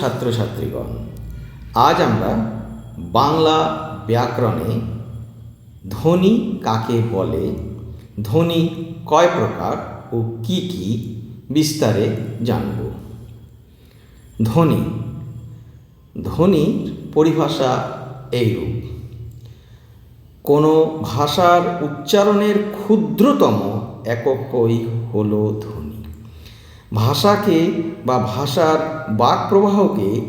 ছাত্রছাত্রীগণ, আজ আমরা বাংলা ব্যাকরণে ধ্বনি কাকে বলে, ধ্বনি কয় প্রকার ও কি কি বিস্তারে জানব। ধ্বনি, ধ্বনির পরিভাষা এইরূপ। কোনো ভাষার উচ্চারণের ক্ষুদ্রতম এককই হল ধ্বনি? ভাষাকে বা ভাষার বাক প্রবাহকে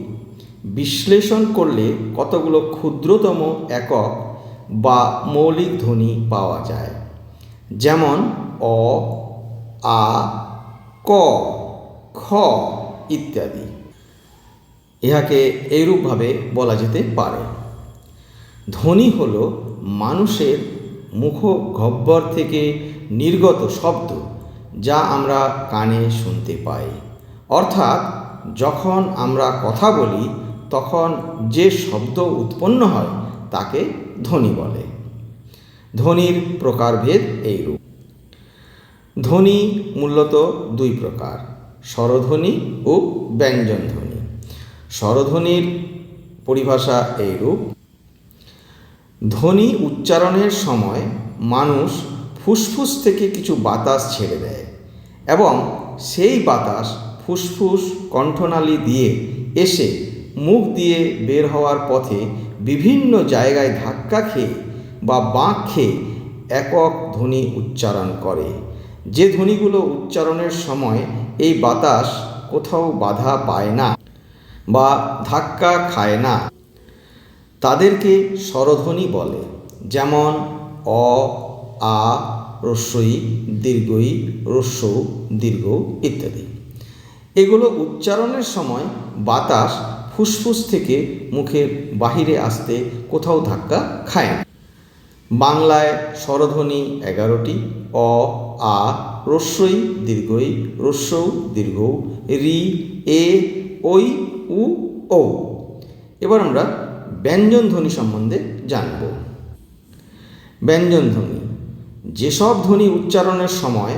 বিশ্লেষণ করলে কতগুলো ক্ষুদ্রতম একক বা মৌলিক ধ্বনি পাওয়া যায়। যেমন অ, আ, ক, খ ইত্যাদি। ইহাকে এইরূপভাবে বলা যেতে পারে। ধ্বনি হল মানুষের মুখগহ্বর থেকে নির্গত শব্দ। যা আমরা কানে শুনতে পাই। অর্থাৎ, যখন আমরা কথা বলি, তখন যে শব্দ উৎপন্ন হয়, তাকে ধ্বনি বলে। ধ্বনির প্রকারভেদ এইরূপ। ধ্বনি মূলত দুই প্রকার, স্বরধ্বনি ও ব্যঞ্জনধ্বনি। স্বরধ্বনির পরিভাষা এইরূপ। ধ্বনি উচ্চারণের সময় মানুষ ফুসফুস থেকে কিছু বাতাস ছেড়ে দেয়। এবং সেই বাতাস ফুসফুস কণ্ঠনালী দিয়ে এসে মুখ দিয়ে বের হওয়ার পথে বিভিন্ন জায়গায় ধাক্কা খেয়ে বা বাঁক খেয়ে একক ধ্বনি উচ্চারণ করে। যে ধ্বনিগুলো উচ্চারণের সময় এই বাতাস কোথাও বাধা পায় না বা ধাক্কা খায় না, তাদেরকে স্বরধ্বনি বলে। যেমন অ, আ রস্বই দীর্ঘই রস্য দীর্ঘ ইত্যাদি। এগুলো উচ্চারণের সময় বাতাস ফুসফুস থেকে মুখের বাহিরে আসতে কোথাও ধাক্কা খায় না। বাংলায় স্বরধ্বনি এগারোটি, অ, আ, রস্যই দীর্ঘই রস্য দীর্ঘ রি, এ ওই উ ও এবার আমরা ব্যঞ্জন ধ্বনি সম্বন্ধে জানব। ব্যঞ্জন ধ্বনি যেসব ধ্বনি উচ্চারণের সময়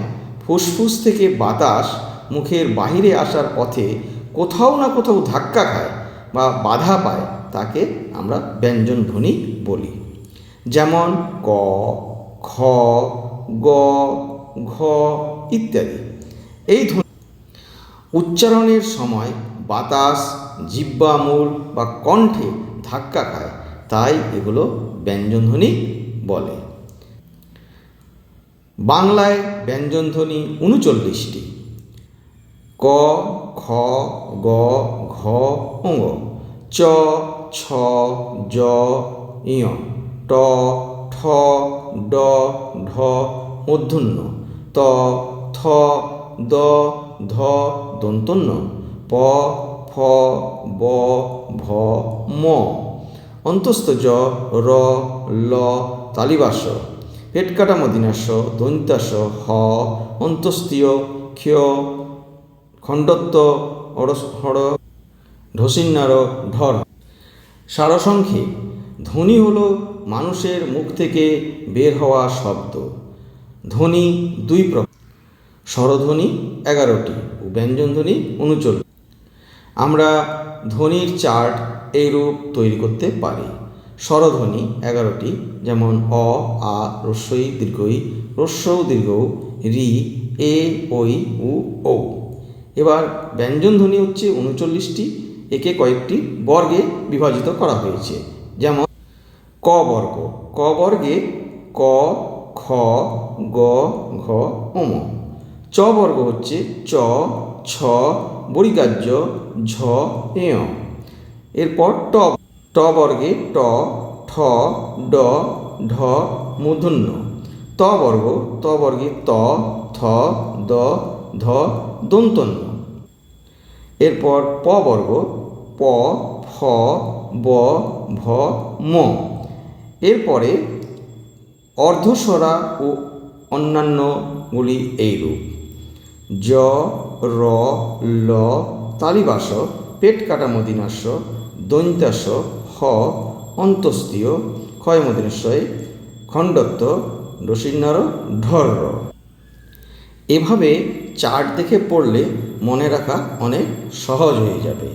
ফুসফুস থেকে বাতাস মুখের বাহিরে আসার পথে কোথাও না কোথাও ধাক্কা খায় বা বাধা পায়, তাকে আমরা ব্যঞ্জন ধ্বনি বলি। যেমন ক, খ, গ, ঘ ইত্যাদি। এই ধ্বনি উচ্চারণের সময় বাতাস জিব্বা মূল বা কণ্ঠে ধাক্কা খায়, তাই এগুলো ব্যঞ্জনধ্বনি বলে। বাংলায় ব্যঞ্জনধ্বনি উনচল্লিশটি। ক, খ, গ, ঘ অঙ্গ চ, ছ, জ ইয় ট, ঠ, ড, ঢ মূর্ধন্য ত, থ, দ, ধ, দন্তন্য, প, ফ, ব, ভ, ম। অন্তস্থ জ, র, ল, তালিবাস। পেটকাটা মদিনাস দন্তাস হ অন্তস্তীয় ক্ষয়, খণ্ডত্ব ঢসিন্নার ঢর। সারসংখ্যে ধ্বনি হল মানুষের মুখ থেকে বের হওয়া শব্দ। ধ্বনি দুই প্রকার স্বরধ্বনি এগারোটি ও ব্যঞ্জনধ্বনি উনচল্লিশ। আমরা ধ্বনির চার্ট এইরূপ তৈরি করতে পারি। স্বরধ্বনি এগারোটি, যেমন অ, আ, রস্যই, দীর্ঘই রস্যৌ দীর্ঘ রি, এ, ওই, উ ও এবার ব্যঞ্জনধ্বনি হচ্ছে উনচল্লিশটি, একে কয়েকটি বর্গে বিভাজিত করা হয়েছে। যেমন ক বর্গ, ক বর্গে ক, খ, গ, ঘ ওম চ বর্গ হচ্ছে চ, ছ, বরিকার্য, ঝ এয় এরপর ট ট বর্গে ট, ঠ, ড, ঢ, মূর্ধন্য। ত বর্গ, ত বর্গে ত, থ, দ, ধ, দন্তন্য। এরপর প বর্গ, প, ফ, ব, ভ, ম। এরপরে অর্ধস্বরা ও অন্যান্যগুলি এইরূপ। জ, র, ল, তালিবাস পেট কাটা মদিনাস্য দৈন্তাস অন্তস্তীয় ক্ষয় মদিনাশয় খণ্ডত্ব, রসিন্নার ঢর এভাবে চার্ট দেখে পড়লে মনে রাখা অনেক সহজ হয়ে যাবে।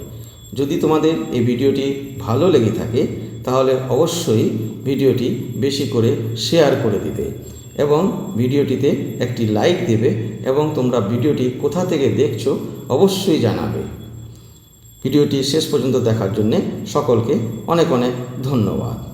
যদি তোমাদের এই ভিডিওটি ভালো লেগে থাকে, তাহলে অবশ্যই ভিডিওটি বেশি করে শেয়ার করে দিবে এবং ভিডিওটিতে একটি লাইক দেবে এবং তোমরা ভিডিওটি কোথা থেকে দেখছ অবশ্যই জানাবে। ভিডিওটি শেষ পর্যন্ত দেখার জন্যে সকলকে অনেক অনেক ধন্যবাদ।